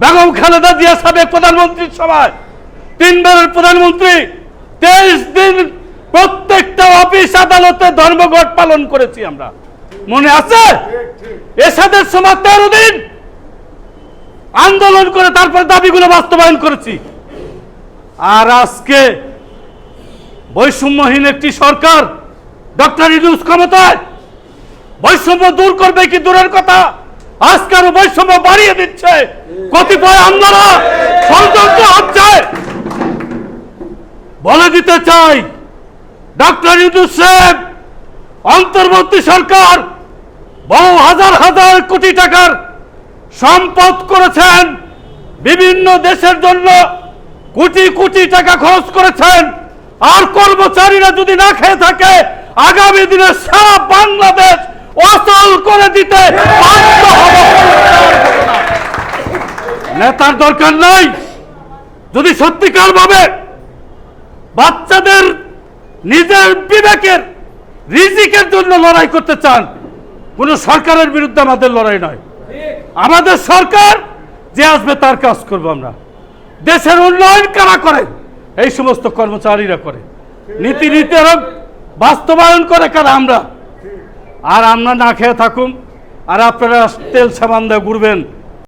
বেগম খালেদা জিয়া সাবেক প্রধানমন্ত্রীর সময় তিনবারের প্রধানমন্ত্রী, তেইশ দিন প্রত্যেকটা অফিস আদালতে ধর্মঘট পালন করেছি আমরা। মনে আছে? এসাদের সময় তেরো দিন আন্দোলন করে তারপর দাবিগুলো বাস্তবায়ন করেছি। আর আজকে বৈষম্যহীন একটি সরকার, ডক্টর ইউনুস ক্ষমতায় বৈষম্য দূর করবে কি দূরের কথা? আজকে আরও বৈষম্য বাড়িয়ে দিচ্ছে। কতিপয় আমলারা ষড়যন্ত্র হচ্ছে বলে দিতে চাই ডক্টর ইউনুস সাহেব, অন্তর্বর্তী সরকার বহু হাজার হাজার কোটি টাকার সম্পদ করেছেন। বিভিন্ন দেশের জন্য কোটি কোটি টাকা খরচ করেছেন। আর কর্মচারীরা যদি না খেয়ে থাকে, আগামী দিনে সারা বাংলাদেশ অচল করে দিতে বাধ্য নেতার দরকার নাই। যদি সত্যিকার ভাবে বাচ্চাদের নিজের বিবেকের, রিজিকের জন্য লড়াই করতে চান, কোনো সরকারের বিরুদ্ধে আমাদের লড়াই নয়। আমাদের সরকার যে আসবে তার কাজ করব আমরা। দেশের উন্নয়ন কারা করে, এই সমস্ত কর্মচারীরা করে। নীতি নির্ধারক বাস্তবায়ন করে কারা আমরা। আর আমরা না খেয়ে থাকুন আর আপনারা তেল সাবান দিয়ে ঘুরবেন।